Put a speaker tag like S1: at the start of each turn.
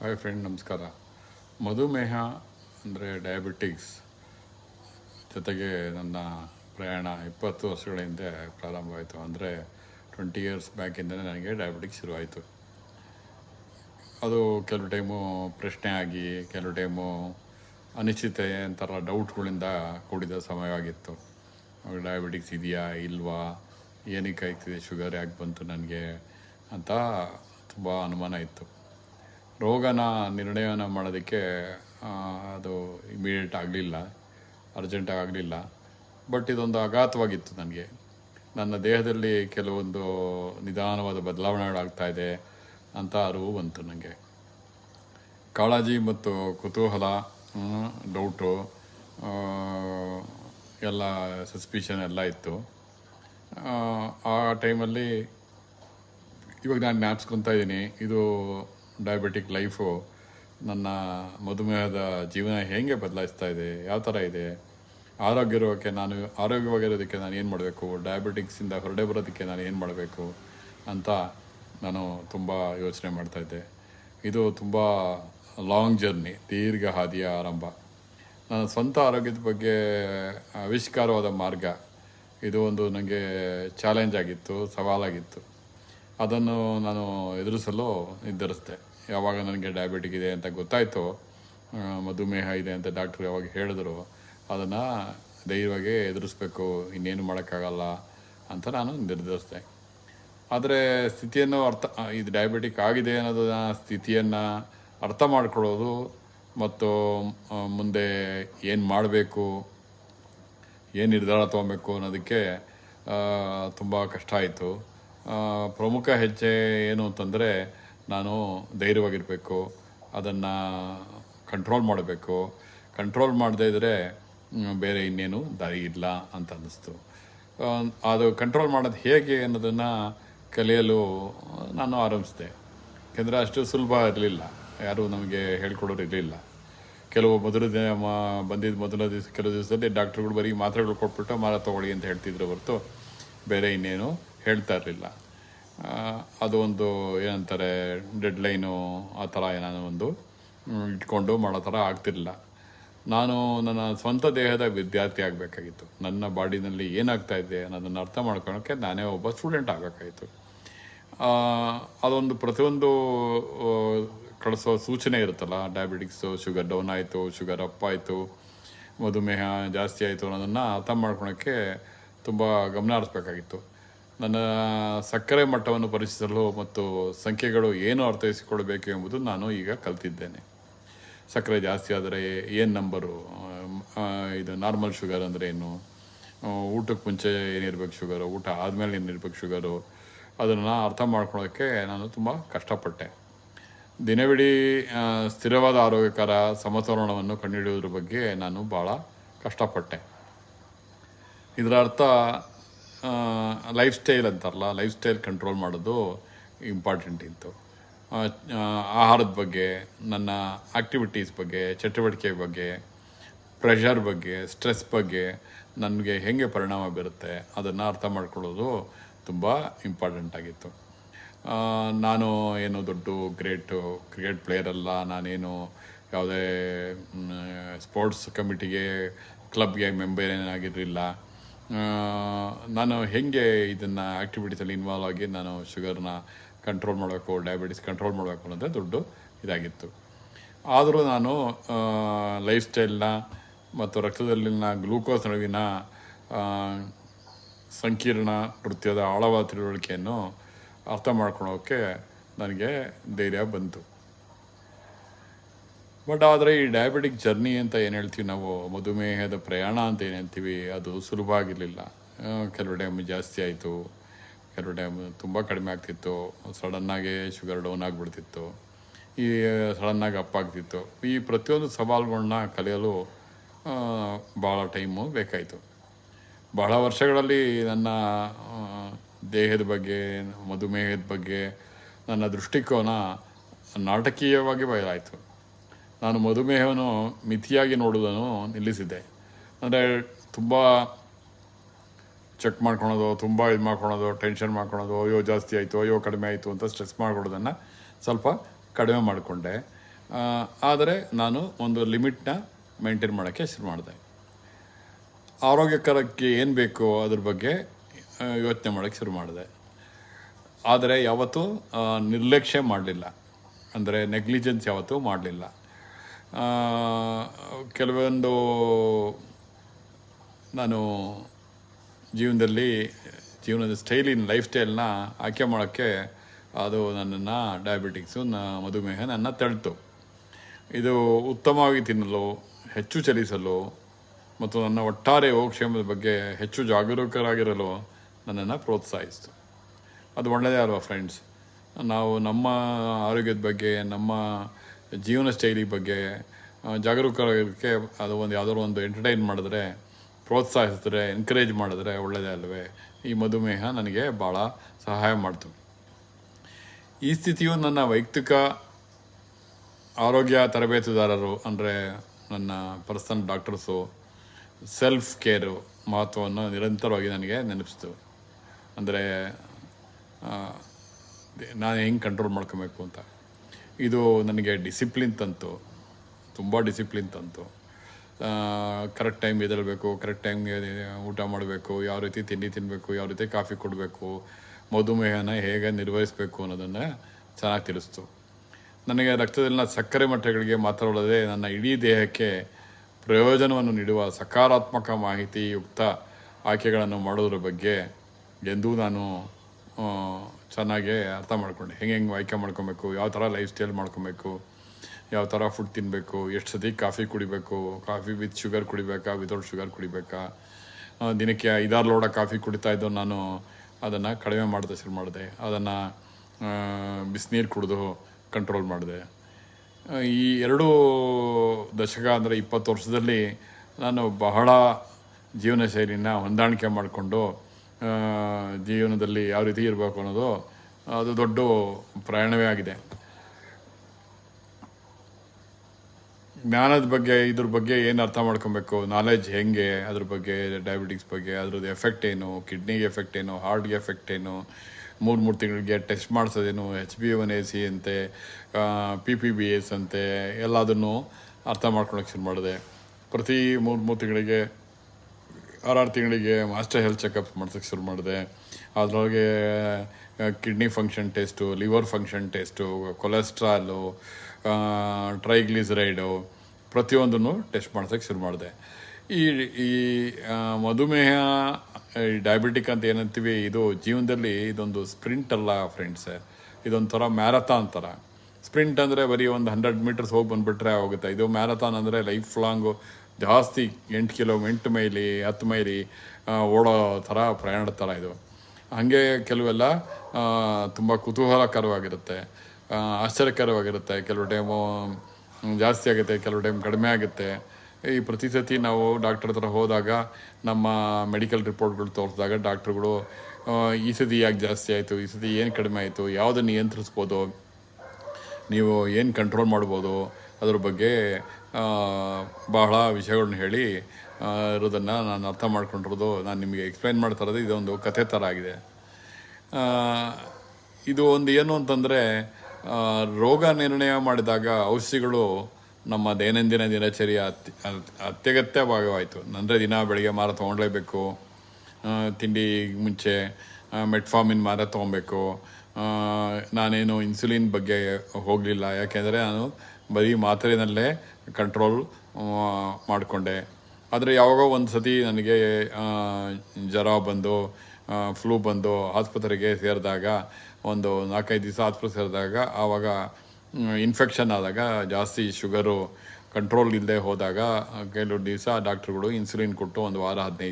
S1: Hi friend ನಮಸ್ಕಾರ. ಮಧುಮೇಹ ಅಂದರೆ ಡಯಾಬಿಟಿಕ್ಸ್ ಜೊತೆಗೆ ನನ್ನ ಪ್ರಯಾಣ ಇಪ್ಪತ್ತು ವರ್ಷಗಳ ಹಿಂದೆ ಪ್ರಾರಂಭವಾಯಿತು. ಅಂದರೆ ಟ್ವೆಂಟಿ ಇಯರ್ಸ್ ಬ್ಯಾಕಿಂದಲೇ ನನಗೆ ಡಯಾಬಿಟಿಕ್ಸ್ ಶುರುವಾಯಿತು. ಅದು ಕೆಲವು ಟೈಮು ಪ್ರಶ್ನೆ ಆಗಿ, ಕೆಲವು ಟೈಮು ಅನಿಶ್ಚಿತೆ ಥರ ಡೌಟ್ಗಳಿಂದ ಕೂಡಿದ ಸಮಯವಾಗಿತ್ತು. ಡಯಾಬಿಟಿಕ್ಸ್ ಇದೆಯಾ, ಇಲ್ವಾ ಏನಕ್ಕೆ ಆಯ್ತಿದೆ ಶುಗರ್ ಯಾಕೆ ಬಂತು ನನಗೆ ಅಂತ ತುಂಬ ಅನುಮಾನ ಇತ್ತು. ರೋಗನ ನಿರ್ಣಯನ ಮಾಡೋದಕ್ಕೆ ಅದು ಇಮಿಡಿಯೇಟ್ ಆಗಲಿಲ್ಲ ಅರ್ಜೆಂಟಾಗಿ ಆಗಲಿಲ್ಲ. ಬಟ್ ಇದೊಂದು ಆಘಾತವಾಗಿತ್ತು ನನಗೆ. ನನ್ನ ದೇಹದಲ್ಲಿ ಕೆಲವೊಂದು ನಿಧಾನವಾದ ಬದಲಾವಣೆಗಳಾಗ್ತಾ ಇದೆ ಅಂತ ಅರಿವು ಬಂತು ನನಗೆ ಕಾಳಜಿ ಮತ್ತು ಕುತೂಹಲ ಡೌಟು ಎಲ್ಲ ಸಸ್ಪಿಷನ್ ಎಲ್ಲ ಇತ್ತು. ಆ ಟೈಮಲ್ಲಿ ಇವಾಗ ನಾನು ಜ್ಞಾಪಿಸ್ಕೊತಾ ಇದ್ದೀನಿ ಇದು ಡಯಾಬಿಟಿಕ್ ಲೈಫು ನನ್ನ ಮಧುಮೇಹದ ಜೀವನ ಹೇಗೆ ಬದಲಾಯಿಸ್ತಾ ಇದೆ, ಯಾವ ಥರ ಇದೆ ಆರೋಗ್ಯ ಇರೋಕ್ಕೆ ನಾನು, ಆರೋಗ್ಯವಾಗಿರೋದಕ್ಕೆ ನಾನು ಏನು ಮಾಡಬೇಕು ಡಯಾಬಿಟಿಕ್ಸಿಂದ ಹೊರಡೆ ಬರೋದಕ್ಕೆ ನಾನು ಏನು ಮಾಡಬೇಕು ಅಂತ ನಾನು ತುಂಬ ಯೋಚನೆ ಮಾಡ್ತಾಯಿದ್ದೆ ಇದು ತುಂಬ ಲಾಂಗ್ ಜರ್ನಿ ದೀರ್ಘ ಹಾದಿಯ ಆರಂಭ. ನನ್ನ ಸ್ವಂತ ಆರೋಗ್ಯದ ಬಗ್ಗೆ ಆವಿಷ್ಕಾರವಾದ ಮಾರ್ಗ, ಇದು ಒಂದು ನನಗೆ ಚಾಲೆಂಜ್ ಆಗಿತ್ತು, ಸವಾಲಾಗಿತ್ತು. ಅದನ್ನು ನಾನು ಎದುರಿಸಲು ನಿರ್ಧರಿಸಿದೆ. ಯಾವಾಗ ನನಗೆ ಡಯಾಬಿಟಿಕ್ ಇದೆ ಅಂತ ಗೊತ್ತಾಯಿತು ಮಧುಮೇಹ ಇದೆ ಅಂತ ಡಾಕ್ಟ್ರು ಯಾವಾಗ ಹೇಳಿದ್ರು, ಅದನ್ನು ಧೈರ್ಯವಾಗಿ ಎದುರಿಸ್ಬೇಕು, ಇನ್ನೇನು ಮಾಡೋಕ್ಕಾಗಲ್ಲ ಅಂತ ನಾನು ನಿರ್ಧರಿಸಿದೆ. ಆದರೆ ಸ್ಥಿತಿಯನ್ನು ಅರ್ಥ ಇದು ಡಯಾಬಿಟಿಕ್ ಆಗಿದೆ ಅನ್ನೋದನ್ನ ಸ್ಥಿತಿಯನ್ನು ಅರ್ಥ ಮಾಡ್ಕೊಳ್ಳೋದು ಮತ್ತು ಮುಂದೆ ಏನು ಮಾಡಬೇಕು, ಏನು ನಿರ್ಧಾರ ತೊಗೊಬೇಕು ಅನ್ನೋದಕ್ಕೆ ತುಂಬ ಕಷ್ಟ ಆಯಿತು. ಪ್ರಮುಖ ಹೆಜ್ಜೆ ಏನು ಅಂತಂದರೆ ನಾನು ಧೈರ್ಯವಾಗಿರಬೇಕು, ಅದನ್ನು ಕಂಟ್ರೋಲ್ ಮಾಡಬೇಕು. ಕಂಟ್ರೋಲ್ ಮಾಡದೇ ಇದ್ದರೆ ಬೇರೆ ಇನ್ನೇನು ದಾರಿ ಇಲ್ಲ ಅಂತ ಅನ್ನಿಸ್ತು. ಅದು ಕಂಟ್ರೋಲ್ ಮಾಡೋದು ಹೇಗೆ ಅನ್ನೋದನ್ನು ಕಲಿಯಲು ನಾನು ಆರಂಭಿಸಿದೆ. ಯಾಕೆಂದರೆ ಅಷ್ಟು ಸುಲಭ ಇರಲಿಲ್ಲ. ಯಾರೂ ನಮಗೆ ಹೇಳ್ಕೊಡೋರು ಇರಲಿಲ್ಲ. ಕೆಲವು ಮೊದಲ ದಿನ, ಮ- ಬಂದಿದ್ದ ಮೊದಲ ದಿವಸ, ಕೆಲವು ದಿವಸದಲ್ಲಿ ಡಾಕ್ಟ್ರುಗಳು ಬರೀ ಮಾತ್ರೆಗಳು ಕೊಟ್ಬಿಟ್ಟು ಮಾರ ತೊಗೊಳ್ಳಿ ಅಂತ ಹೇಳ್ತಿದ್ರು ಹೊರತು ಬೇರೆ ಇನ್ನೇನು ಹೇಳ್ತಾ ಇರಲಿಲ್ಲ. ಅದು ಒಂದು ಏನಂತಾರೆ ಡೆಡ್ಲೈನು ಆ ಥರ ಏನಾದ್ರು ಒಂದು ಇಟ್ಕೊಂಡು ಮಾಡೋ ಥರ ಆಗ್ತಿರಲಿಲ್ಲ. ನಾನು ನನ್ನ ಸ್ವಂತ ದೇಹದ ವಿದ್ಯಾರ್ಥಿ ಆಗಬೇಕಾಗಿತ್ತು. ನನ್ನ ಬಾಡಿನಲ್ಲಿ ಏನಾಗ್ತಾ ಇದೆ ಅನ್ನೋದನ್ನು ಅರ್ಥ ಮಾಡ್ಕೊಳೋಕ್ಕೆ ನಾನೇ ಒಬ್ಬ ಸ್ಟೂಡೆಂಟ್ ಆಗಬೇಕಾಗಿತ್ತು. ಅದೊಂದು ಪ್ರತಿಯೊಂದು ಕಳಿಸೋ ಸೂಚನೆ ಇರುತ್ತಲ್ಲ ಡಯಾಬಿಟಿಕ್ಸು ಶುಗರ್ ಡೌನ್ ಆಯಿತು ಶುಗರ್ ಅಪ್ ಆಯಿತು, ಮಧುಮೇಹ ಜಾಸ್ತಿ ಆಯಿತು ಅನ್ನೋದನ್ನು ಅರ್ಥ ಮಾಡ್ಕೊಳೋಕ್ಕೆ ತುಂಬ ಗಮನ ಹರಿಸ್ಬೇಕಾಗಿತ್ತು. ನನ್ನ ಸಕ್ಕರೆ ಮಟ್ಟವನ್ನು ಪರೀಕ್ಷಿಸಲು ಮತ್ತು ಸಂಖ್ಯೆಗಳು ಏನು ಅರ್ಥೈಸಿಕೊಳ್ಳಬೇಕು ಎಂಬುದು ನಾನು ಈಗ ಕಲ್ತಿದ್ದೇನೆ. ಸಕ್ಕರೆ ಜಾಸ್ತಿ ಆದರೆ ಏನು ನಂಬರು ಇದು ನಾರ್ಮಲ್ ಶುಗರ್ ಅಂದರೆ ಏನು? ಊಟಕ್ಕೆ ಮುಂಚೆ ಏನಿರಬೇಕು ಶುಗರು ಊಟ ಆದಮೇಲೆ ಏನಿರಬೇಕು ಶುಗರು ಅದನ್ನು ಅರ್ಥ ಮಾಡ್ಕೊಳ್ಳೋಕ್ಕೆ ನಾನು ತುಂಬ ಕಷ್ಟಪಟ್ಟೆ. ದಿನವಿಡೀ ಸ್ಥಿರವಾದ ಆರೋಗ್ಯಕರ ಸಮತೋಲನವನ್ನು ಕಂಡುಹಿಡಿಯೋದ್ರ ಬಗ್ಗೆ ನಾನು ಭಾಳ ಕಷ್ಟಪಟ್ಟೆ. ಇದರ ಅರ್ಥ ಲೈಫ್ ಸ್ಟೈಲ್ ಅಂತಾರಲ್ಲ ಲೈಫ್ ಸ್ಟೈಲ್ ಕಂಟ್ರೋಲ್ ಮಾಡೋದು ಇಂಪಾರ್ಟೆಂಟ್ ಇತ್ತು. ಆಹಾರದ ಬಗ್ಗೆ, ನನ್ನ ಆ್ಯಕ್ಟಿವಿಟೀಸ್ ಬಗ್ಗೆ, ಚಟುವಟಿಕೆ ಬಗ್ಗೆ ಪ್ರೆಷರ್ ಬಗ್ಗೆ ಸ್ಟ್ರೆಸ್ ಬಗ್ಗೆ ನನಗೆ ಹೇಗೆ ಪರಿಣಾಮ ಬೀರುತ್ತೆ ಅದನ್ನು ಅರ್ಥ ಮಾಡ್ಕೊಳ್ಳೋದು ತುಂಬ ಇಂಪಾರ್ಟೆಂಟ್ ಆಗಿತ್ತು. ನಾನು ಏನು ದೊಡ್ಡ ಗ್ರೇಟು ಕ್ರಿಕೆಟ್ ಪ್ಲೇಯರ್ ಅಲ್ಲ, ನಾನೇನು ಯಾವುದೇ ಸ್ಪೋರ್ಟ್ಸ್ ಕಮಿಟಿಗೆ ಕ್ಲಬ್ಗೆ ಮೆಂಬರ್ ಏನಾಗಿರಲಿಲ್ಲ. ನಾನು ಹೇಗೆ ಇದನ್ನು ಆ್ಯಕ್ಟಿವಿಟೀಸಲ್ಲಿ ಇನ್ವಾಲ್ವ್ ಆಗಿ ನಾನು ಶುಗರ್ನ ಕಂಟ್ರೋಲ್ ಮಾಡಬೇಕು ಡಯಾಬಿಟಿಸ್ ಕಂಟ್ರೋಲ್ ಮಾಡಬೇಕು ಅನ್ನೋದೇ ದೊಡ್ಡ ಇದಾಗಿತ್ತು. ಆದರೂ ನಾನು ಲೈಫ್ ಸ್ಟೈಲ್ನ ಮತ್ತು ರಕ್ತದಲ್ಲಿನ ಗ್ಲೂಕೋಸ್ ನಡುವಿನ ಸಂಕೀರ್ಣ ನೃತ್ಯದ ಆಳವಾದ ತಿಳುವಳಿಕೆಯನ್ನು ಅರ್ಥ ಮಾಡ್ಕೊಳ್ಳೋಕ್ಕೆ ನನಗೆ ಧೈರ್ಯ ಬಂತು. ಬಟ್ ಆದರೆ ಈ ಡಯಾಬಿಟಿಕ್ ಜರ್ನಿ ಅಂತ ಏನು ಹೇಳ್ತೀವಿ ನಾವು? ಮಧುಮೇಹದ ಪ್ರಯಾಣ ಅಂತ ಏನು ಹೇಳ್ತೀವಿ? ಅದು ಸುಲಭ ಆಗಿರಲಿಲ್ಲ ಕೆಲವು ಟೈಮ್ ಜಾಸ್ತಿ ಆಯಿತು. ಕೆಲವು ಟೈಮ್ ತುಂಬ ಕಡಿಮೆ ಆಗ್ತಿತ್ತು. ಸಡನ್ನಾಗಿ ಶುಗರ್ ಡೌನ್ ಆಗಿಬಿಡ್ತಿತ್ತು. ಈ ಸಡನ್ನಾಗಿ ಅಪ್ ಆಗ್ತಿತ್ತು. ಈ ಪ್ರತಿಯೊಂದು ಸವಾಲುಗಳನ್ನ ಕಲಿಯಲು ಭಾಳ ಟೈಮು ಬೇಕಾಯಿತು. ಬಹಳ ವರ್ಷಗಳಲ್ಲಿ ನನ್ನ ದೇಹದ ಬಗ್ಗೆ, ಮಧುಮೇಹದ ಬಗ್ಗೆ ನನ್ನ ದೃಷ್ಟಿಕೋನ ನಾಟಕೀಯವಾಗಿ ಬಯಲಾಯಿತು ನಾನು ಮಧುಮೇಹವನ್ನು ಮಿತಿಯಾಗಿ ನೋಡೋದನ್ನು ನಿಲ್ಲಿಸಿದ್ದೆ. ಅಂದರೆ ತುಂಬ ಚೆಕ್ ಮಾಡ್ಕೊಳೋದು, ತುಂಬ ಇದು ಮಾಡ್ಕೊಳೋದು, ಟೆನ್ಷನ್ ಮಾಡ್ಕೊಳೋದು, ಅಯ್ಯೋ ಜಾಸ್ತಿ ಆಯಿತು, ಅಯ್ಯೋ ಕಡಿಮೆ ಆಯಿತು ಅಂತ ಸ್ಟ್ರೆಸ್ ಮಾಡ್ಕೊಡೋದನ್ನು ಸ್ವಲ್ಪ ಕಡಿಮೆ ಮಾಡಿಕೊಂಡೆ. ಆದರೆ ನಾನು ಒಂದು ಲಿಮಿಟ್ನ ಮೇಂಟೈನ್ ಮಾಡೋಕ್ಕೆ ಶುರು ಮಾಡಿದೆ. ಆರೋಗ್ಯಕರಕ್ಕೆ ಏನು ಬೇಕೋ ಅದ್ರ ಬಗ್ಗೆ ಯೋಚನೆ ಮಾಡೋಕ್ಕೆ ಶುರು ಮಾಡಿದೆ. ಆದರೆ ಯಾವತ್ತೂ ನಿರ್ಲಕ್ಷ್ಯ ಮಾಡಲಿಲ್ಲ. ಅಂದರೆ ನೆಗ್ಲಿಜೆನ್ಸ್ ಯಾವತ್ತೂ ಮಾಡಲಿಲ್ಲ. ಕೆಲವೊಂದು ನಾನು ಜೀವನದಲ್ಲಿ, ಜೀವನದ ಸ್ಟೈಲಿನ ಲೈಫ್ ಸ್ಟೈಲ್ನ ಆಯ್ಕೆ ಮಾಡೋಕ್ಕೆ ಅದು ನನ್ನನ್ನು ಡಯಾಬಿಟಿಕ್ಸು, ನ ಮಧುಮೇಹ ನನ್ನ ತಳ್ತು. ಇದು ಉತ್ತಮವಾಗಿ ತಿನ್ನಲು, ಹೆಚ್ಚು ಚಲಿಸಲು ಮತ್ತು ನನ್ನ ಒಟ್ಟಾರೆ ಯೋಗಕ್ಷೇಮದ ಬಗ್ಗೆ ಹೆಚ್ಚು ಜಾಗರೂಕರಾಗಿರಲು ನನ್ನನ್ನು ಪ್ರೋತ್ಸಾಹಿಸ್ತು. ಅದು ಒಳ್ಳೆಯದೇ ಅಲ್ವಾ ಫ್ರೆಂಡ್ಸ್? ನಾವು ನಮ್ಮ ಆರೋಗ್ಯದ ಬಗ್ಗೆ, ನಮ್ಮ ಜೀವನ ಶೈಲಿ ಬಗ್ಗೆ ಜಾಗರೂಕರಕ್ಕೆ ಅದು ಒಂದು ಯಾವುದಾದ್ರು ಒಂದು ಎಂಟರ್ಟೈನ್ ಮಾಡಿದ್ರೆ, ಪ್ರೋತ್ಸಾಹಿಸಿದ್ರೆ ಎನ್ಕರೇಜ್ ಮಾಡಿದ್ರೆ ಒಳ್ಳೆಯದೇ ಅಲ್ವೇ? ಈ ಮಧುಮೇಹ ನನಗೆ ಭಾಳ ಸಹಾಯ ಮಾಡ್ತು. ಈ ಸ್ಥಿತಿಯು ನನ್ನ ವೈಯಕ್ತಿಕ ಆರೋಗ್ಯ ತರಬೇತುದಾರರು ಅಂದರೆ ನನ್ನ ಪರ್ಸನ್ ಡಾಕ್ಟರ್ಸು ಸೆಲ್ಫ್ ಕೇರು ಮಹತ್ವವನ್ನು ನಿರಂತರವಾಗಿ ನನಗೆ ನೆನಪಿಸ್ತು. ಅಂದರೆ ನಾನು ಹೆಂಗೆ ಕಂಟ್ರೋಲ್ ಮಾಡ್ಕೋಬೇಕು ಅಂತ. ಇದು ನನಗೆ ಡಿಸಿಪ್ಲಿನ್ ತಂತು. ತುಂಬ ಡಿಸಿಪ್ಲಿನ್ ತಂತು. ಕರೆಕ್ಟ್ ಟೈಮ್ ಎದ್ದೇಳಬೇಕು ಕರೆಕ್ಟ್ ಟೈಮ್ಗೆ ಊಟ ಮಾಡಬೇಕು, ಯಾವ ರೀತಿ ತಿಂಡಿ ತಿನ್ನಬೇಕು ಯಾವ ರೀತಿ ಕಾಫಿ ಕೊಡಬೇಕು, ಮಧುಮೇಹನ ಹೇಗೆ ನಿರ್ವಹಿಸಬೇಕು ಅನ್ನೋದನ್ನು ಚೆನ್ನಾಗಿ ತಿಳಿಸ್ತು. ನನಗೆ ರಕ್ತದಲ್ಲಿನ ಸಕ್ಕರೆ ಮಟ್ಟಗಳಿಗೆ ಮಾತ್ರವಲ್ಲದೆ ನನ್ನ ಇಡೀ ದೇಹಕ್ಕೆ ಪ್ರಯೋಜನವನ್ನು ನೀಡುವ ಸಕಾರಾತ್ಮಕ ಮಾಹಿತಿಯುಕ್ತ ಆಯ್ಕೆಗಳನ್ನು ಮಾಡೋದ್ರ ಬಗ್ಗೆ ಎಂದೂ ನಾನು ಚೆನ್ನಾಗಿ ಅರ್ಥ ಮಾಡ್ಕೊಂಡೆ. ಹೆಂಗೆ ಹೆಂಗೆ ಆಯ್ಕೆ ಮಾಡ್ಕೊಬೇಕು, ಯಾವ ಥರ ಲೈಫ್ ಸ್ಟೈಲ್ ಮಾಡ್ಕೊಬೇಕು, ಯಾವ ಥರ ಫುಡ್ ತಿನ್ನಬೇಕು ಎಷ್ಟು ಸತಿ ಕಾಫಿ ಕುಡಿಬೇಕು ಕಾಫಿ ವಿತ್ ಶುಗರ್ ಕುಡಿಬೇಕಾ ವಿತೌಟ್ ಶುಗರ್ ಕುಡಿಬೇಕಾ? ದಿನಕ್ಕೆ ಐದಾರು ಲೋಡ ಕಾಫಿ ಕುಡಿತಾ ಇದ್ದೋ ನಾನು ಅದನ್ನು ಕಡಿಮೆ ಮಾಡಿದೆ, ಶುರು ಮಾಡಿದೆ. ಅದನ್ನು ಬಿಸಿನೀರು ಕುಡಿದು ಕಂಟ್ರೋಲ್ ಮಾಡಿದೆ. ಈ ಎರಡು ದಶಕ ಅಂದರೆ ಇಪ್ಪತ್ತು ವರ್ಷದಲ್ಲಿ ನಾನು ಬಹಳ ಜೀವನ ಶೈಲಿನ ಹೊಂದಾಣಿಕೆ ಮಾಡಿಕೊಂಡು ಜೀವನದಲ್ಲಿ ಯಾವ ರೀತಿ ಇರಬೇಕು ಅನ್ನೋದು ಅದು ದೊಡ್ಡ ಪ್ರಯಾಣವೇ ಆಗಿದೆ. ಜ್ಞಾನದ ಬಗ್ಗೆ, ಇದ್ರ ಬಗ್ಗೆ ಏನು ಅರ್ಥ ಮಾಡ್ಕೊಬೇಕು? ನಾಲೆಜ್ ಹೆಂಗೆ? ಅದ್ರ ಬಗ್ಗೆ ಡಯಾಬಿಟಿಕ್ಸ್ ಬಗ್ಗೆ, ಅದ್ರದ್ದು ಎಫೆಕ್ಟ್ ಏನು? ಕಿಡ್ನಿಗೆ ಎಫೆಕ್ಟ್ ಏನು? ಹಾರ್ಟ್ಗೆ ಎಫೆಕ್ಟ್ ಏನು? ಮೂರು ಮೂರು ತಿಂಗಳಿಗೆ test ಮಾಡಿಸೋದೇನು? H B one A C ಅಂತೆ ಪಿ ಪಿ ಬಿ ಎಸ್ ಅಂತೆ, ಎಲ್ಲದನ್ನು ಅರ್ಥ ಮಾಡ್ಕೊಳಕ್ಕೆ ಶುರು ಮಾಡಿದೆ. ಪ್ರತಿ ಮೂರು ಮೂರು ತಿಂಗಳಿಗೆ ಆರಾರು ತಿಂಗಳಿಗೆ ಮಾಸ್ಟರ್ ಹೆಲ್ತ್ ಚೆಕಪ್ ಮಾಡ್ಸೋಕ್ಕೆ ಶುರು ಮಾಡಿದೆ. ಅದರೊಳಗೆ kidney function test liver function test cholesterol triglyceride ಪ್ರತಿಯೊಂದನ್ನು ಟೆಸ್ಟ್ ಮಾಡ್ಸೋಕ್ಕೆ ಶುರು ಮಾಡಿದೆ. ಈ ಈ ಮಧುಮೇಹ ಡಯಾಬಿಟಿಕ್ ಅಂತ ಏನಂತೀವಿ, ಇದು ಜೀವನದಲ್ಲಿ ಇದೊಂದು ಸ್ಪ್ರಿಂಟ್ ಅಲ್ಲ ಫ್ರೆಂಡ್ಸ್ ಇದೊಂಥರ ಮ್ಯಾರಥಾನ್ ಥರ ಸ್ಪ್ರಿಂಟ್ ಅಂದರೆ ಬರೀ ಒಂದು ಹಂಡ್ರೆಡ್ ಮೀಟರ್ಸ್ ಹೋಗಿ ಬಂದುಬಿಟ್ರೆ ಆಗುತ್ತೆ ಇದು ಮ್ಯಾರಥಾನ್ ಅಂದರೆ ಲೈಫ್ ಲಾಂಗು ಜಾಸ್ತಿ ಎಂಟು ಕಿಲೋ, ಎಂಟು ಮೈಲಿ, ಹತ್ತು ಮೈಲಿ ಓಡೋ ಥರ ಪ್ರಯಾಣದ ಥರ ಇದು. ಹಾಗೆ ಕೆಲವೆಲ್ಲ ತುಂಬ ಕುತೂಹಲಕರವಾಗಿರುತ್ತೆ. ಆಶ್ಚರ್ಯಕರವಾಗಿರುತ್ತೆ. ಕೆಲವು ಟೈಮು ಜಾಸ್ತಿ ಆಗುತ್ತೆ, ಕೆಲವು ಟೈಮ್ ಕಡಿಮೆ ಆಗುತ್ತೆ. ಈ ಪ್ರತಿ ಸತಿ ನಾವು ಡಾಕ್ಟರ್ ಹತ್ರ ಹೋದಾಗ, ನಮ್ಮ ಮೆಡಿಕಲ್ ರಿಪೋರ್ಟ್ಗಳು ತೋರಿಸಿದಾಗ ಡಾಕ್ಟ್ರುಗಳು ಈ ಸತಿ ಯಾಕೆ ಜಾಸ್ತಿ ಆಯಿತು, ಈ ಸತಿ ಏನು ಕಡಿಮೆ ಆಯಿತು, ಯಾವುದನ್ನು ನಿಯಂತ್ರಿಸ್ಬೋದು, ನೀವು ಏನು ಕಂಟ್ರೋಲ್ ಮಾಡ್ಬೋದು ಅದ್ರ ಬಗ್ಗೆ ಬಹಳ ವಿಷಯಗಳನ್ನ ಹೇಳಿ ಇರೋದನ್ನು ನಾನು ಅರ್ಥ ಮಾಡ್ಕೊಂಡಿರೋದು, ನಾನು ನಿಮಗೆ ಎಕ್ಸ್ಪ್ಲೈನ್ ಮಾಡ್ತಾ ಇರೋದು ಇದೊಂದು ಕಥೆ ಥರ ಆಗಿದೆ. ಇದು ಒಂದು ಏನು ಅಂತಂದರೆ ರೋಗ ನಿರ್ಣಯ ಮಾಡಿದಾಗ ಔಷಧಿಗಳು ನಮ್ಮ ದೈನಂದಿನ ದಿನಚರಿಯ ಅತ್ಯ, ಅತ್ಯಗತ್ಯ ಭಾಗವಾಯಿತು. ಅಂದರೆ ದಿನ ಬೆಳಿಗ್ಗೆ ಮಾರ ತೊಗೊಂಡ್ಲೇಬೇಕು ತಿಂಡಿ ಮುಂಚೆ ಮೆಟ್ಫಾಮಿನ್ ಮಾರ ತೊಗೊಬೇಕು ನಾನೇನು ಇನ್ಸುಲಿನ್ ಬಗ್ಗೆ ಹೋಗಲಿಲ್ಲ. ಯಾಕೆಂದರೆ ನಾನು ಬರೀ ಮಾತ್ರೆನಲ್ಲೇ ಕಂಟ್ರೋಲ್ ಮಾಡಿಕೊಂಡೆ. ಆದರೆ ಯಾವಾಗೋ ಒಂದು ಸತಿ ನನಗೆ ಜ್ವರ ಬಂದು ಫ್ಲೂ ಬಂದು ಆಸ್ಪತ್ರೆಗೆ ಸೇರಿದಾಗ, ಒಂದು ನಾಲ್ಕೈದು ದಿವಸ ಆಸ್ಪತ್ರೆ ಸೇರಿದಾಗ, ಆವಾಗ ಇನ್ಫೆಕ್ಷನ್ ಆದಾಗ, ಜಾಸ್ತಿ ಶುಗರು ಕಂಟ್ರೋಲ್ ಇಲ್ಲದೆ ಹೋದಾಗ ಕೆಲವು ದಿವಸ ಡಾಕ್ಟ್ರುಗಳು ಇನ್ಸುಲಿನ್ ಕೊಟ್ಟು ಒಂದು ವಾರ ಹದಿನೈದು